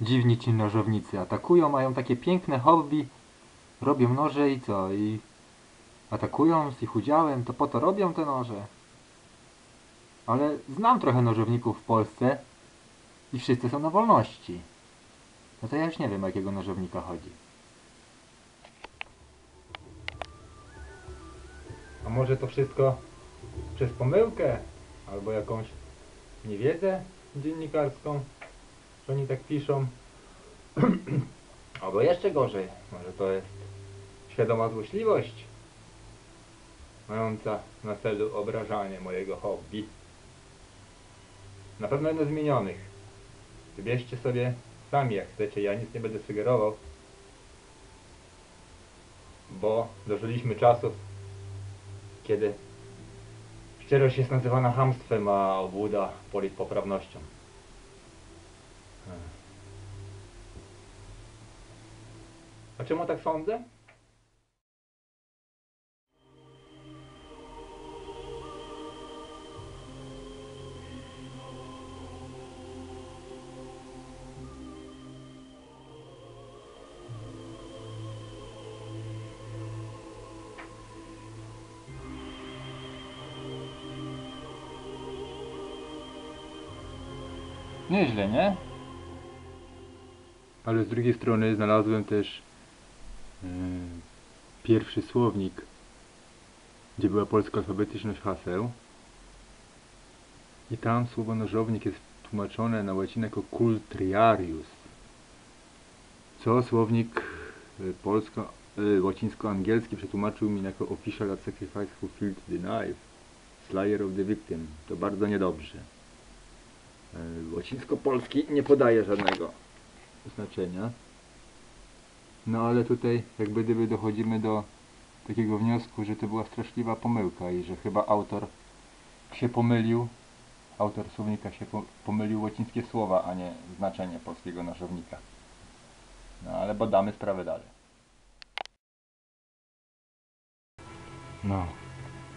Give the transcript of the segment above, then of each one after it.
Dziwni ci nożownicy atakują, mają takie piękne hobby, robią noże i co? I atakują z ich udziałem, to po to robią te noże. Ale znam trochę nożowników w Polsce i wszyscy są na wolności. No to ja już nie wiem, o jakiego nożownika chodzi. A może to wszystko przez pomyłkę? Albo jakąś niewiedzę dziennikarską, że oni tak piszą? Albo jeszcze gorzej, może to jest świadoma złośliwość, mająca na celu obrażanie mojego hobby. Na pewno jedno z zmienionych. Wybierzcie sobie sami jak chcecie, ja nic nie będę sugerował. Bo dożyliśmy czasów, kiedy szczerość jest nazywana hamstwem, a obłuda politpoprawnością. Hmm. A czemu tak sądzę? Nieźle, nie? Ale z drugiej strony znalazłem też yy, pierwszy słownik, gdzie była polska alfabetyczność haseł. I tam słowo nożownik jest tłumaczone na łacinę jako cultriarius. Co słownik y, polsko, y, łacińsko-angielski przetłumaczył mi jako official at sacrifice who filled the knife, slayer of the victim. To bardzo niedobrze. E, Łacińsko-polski nie podaje żadnego znaczenia. No ale tutaj jak gdyby dochodzimy do takiego wniosku, że to była straszliwa pomyłka i że chyba autor się pomylił, autor słownika się po- pomylił łacińskie słowa, a nie znaczenie polskiego nożownika. No ale badamy sprawę dalej. No,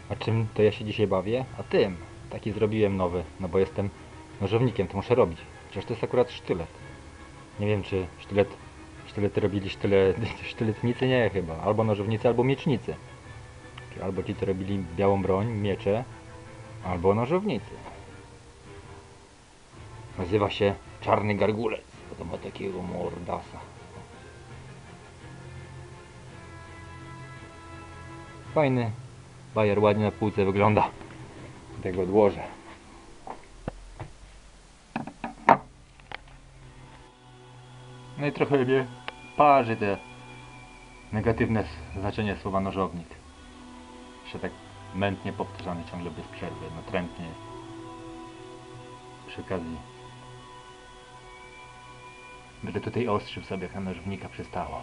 a czym to ja się dzisiaj bawię? A tym. Taki zrobiłem nowy, no bo jestem nożownikiem, to muszę robić. Chociaż to jest akurat sztylet. Nie wiem, czy sztylet, sztylety robili sztyle, sztyletnicy? Nie, chyba. Albo nożownicy, albo miecznicy. Albo ci, co robili białą broń, miecze, albo nożownicy. Nazywa się Czarny Gargulec, bo to ma takiego mordasa. Fajny bajer, ładnie na półce wygląda. Tego odłożę. I trochę mnie parzy te negatywne znaczenie słowa nożownik. Jeszcze tak mętnie powtarzane ciągle bez przerwy, natrętnie. Przy okazji. Będę tutaj ostrzył sobie, jak na nożownika przystało.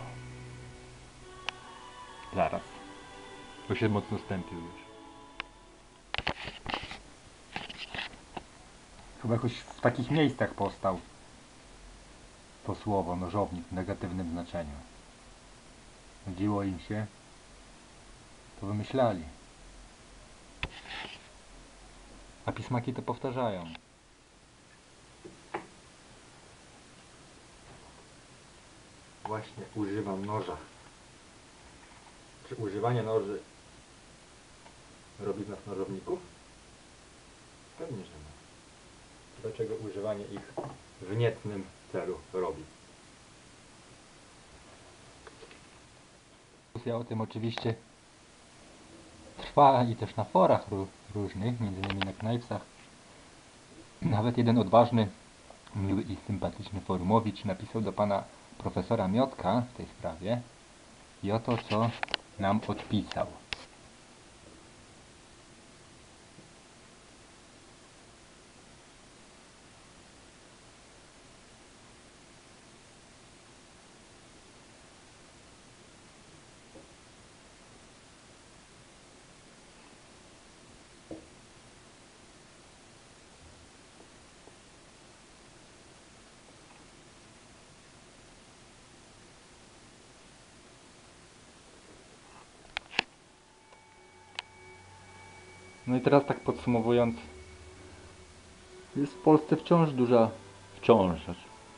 Zaraz. Bo się mocno stępił już. Chyba jakoś w takich miejscach powstał to słowo nożownik w negatywnym znaczeniu. Nudziło im się, to wymyślali. A pismaki to powtarzają. Właśnie używam noża. Czy używanie noży robi z nas nożowników? Pewnie, że nie. Dlaczego używanie ich w niecnym celu robi? Dyskusja o tym oczywiście trwa i też na forach ró- różnych, między innymi na Knajpsach. Nawet jeden odważny, miły i sympatyczny forumowicz napisał do pana profesora Miotka w tej sprawie i oto co nam odpisał. No i teraz tak podsumowując, jest w Polsce wciąż duża, wciąż,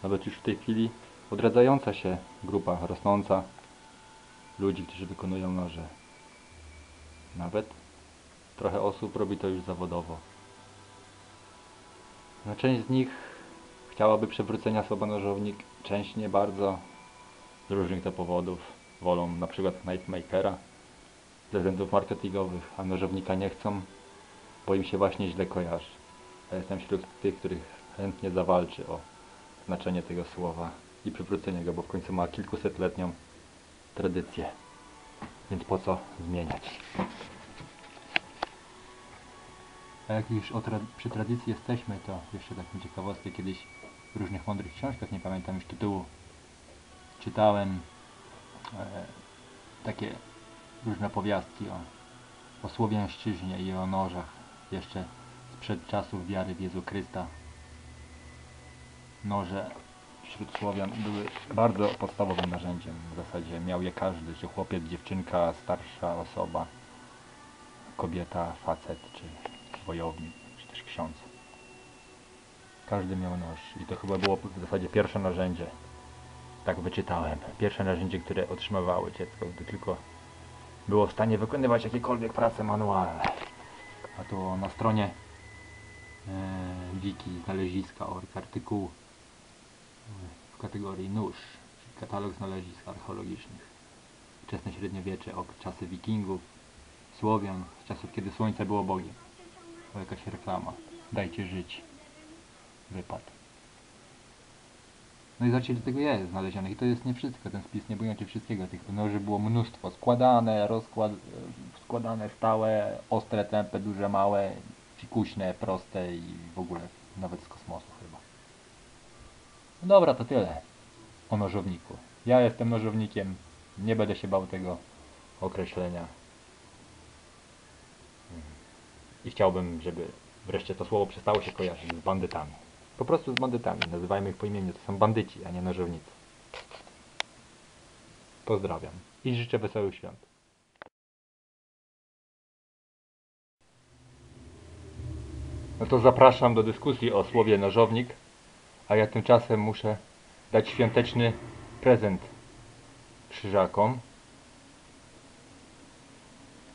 nawet już w tej chwili odradzająca się grupa, rosnąca ludzi, którzy wykonują noże. Nawet trochę osób robi to już zawodowo. No, część z nich chciałaby przywrócenia słowa nożownik, część nie bardzo. Z różnych to powodów. Wolą na przykład Knifemakera ze względów marketingowych, a nożownika nie chcą, bo im się właśnie źle kojarzy. Ja jestem wśród tych, których chętnie zawalczy o znaczenie tego słowa i przywrócenie go, bo w końcu ma kilkusetletnią tradycję. Więc po co zmieniać? A jak już tra- przy tradycji jesteśmy, to jeszcze taką ciekawostkę kiedyś w różnych mądrych książkach, nie pamiętam już tytułu, czytałem e, takie różne powiastki o, o Słowiańszczyźnie i o nożach jeszcze sprzed czasów wiary w Jezu Chrysta. Noże wśród Słowian były bardzo podstawowym narzędziem. W zasadzie miał je każdy, czy chłopiec, dziewczynka, starsza osoba, kobieta, facet, czy wojownik, czy też ksiądz. Każdy miał nóż i to chyba było w zasadzie pierwsze narzędzie. Tak wyczytałem. Pierwsze narzędzie, które otrzymywało dziecko, gdy tylko było w stanie wykonywać jakiekolwiek prace manualne. A tu na stronie e, wiki znaleziska org artykuł w kategorii nóż, czyli katalog znalezisk archeologicznych. Wczesne średniowiecze, ok, czasy wikingów, Słowian, z czasów kiedy słońce było Bogiem. To jakaś reklama. Dajcie żyć. Wypad. No i zobaczcie, ile tego jest znalezionych. I to jest nie wszystko. Ten spis nie bojęcie wszystkiego. Tych noży było mnóstwo. Składane, rozkład, e, składane, stałe, ostre, tępe, duże, małe, fikuśne, proste i w ogóle nawet z kosmosu chyba. No dobra, to tyle o nożowniku. Ja jestem nożownikiem. Nie będę się bał tego określenia. I chciałbym, żeby wreszcie to słowo przestało się kojarzyć z bandytami. Po prostu z bandytami. Nazywajmy ich po imieniu. To są bandyci, a nie nożownicy. Pozdrawiam i życzę wesołych świąt. No to zapraszam do dyskusji o słowie nożownik, a ja tymczasem muszę dać świąteczny prezent krzyżakom,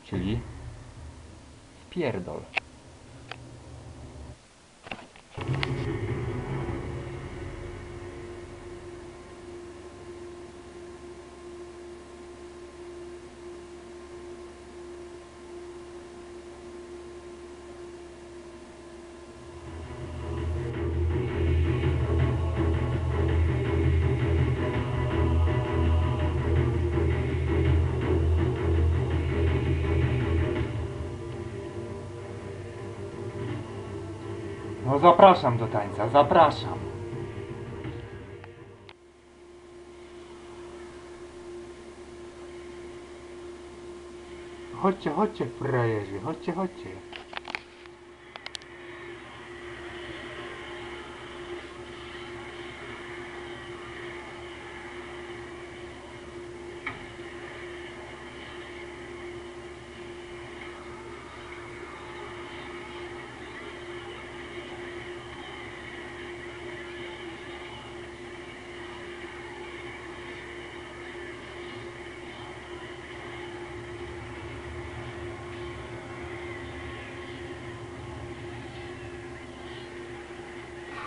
czyli Pierdol. No zapraszam do tańca, zapraszam. Chodźcie, chodźcie, frajerzy, chodźcie, chodźcie.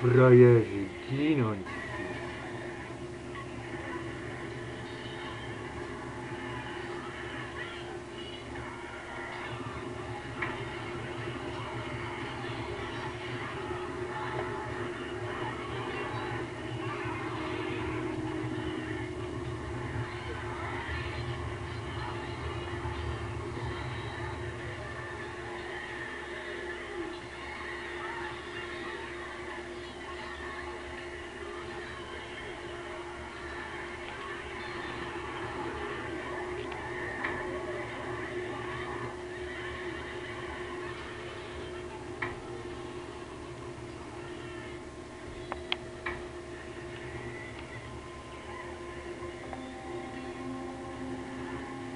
Frajerzy, ginąć.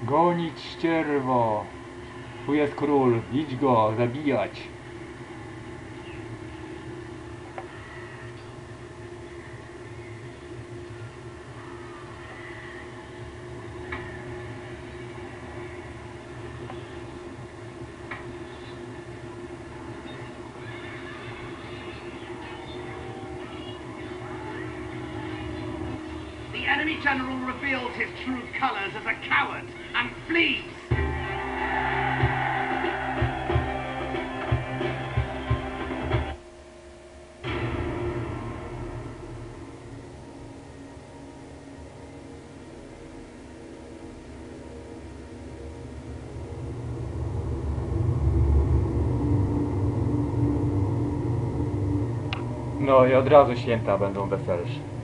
Gonić ścierwo! Tu jest król, idź go, zabijać! enemy general reveals his true colors as a coward and flees. No i od razu święta będą weselsze.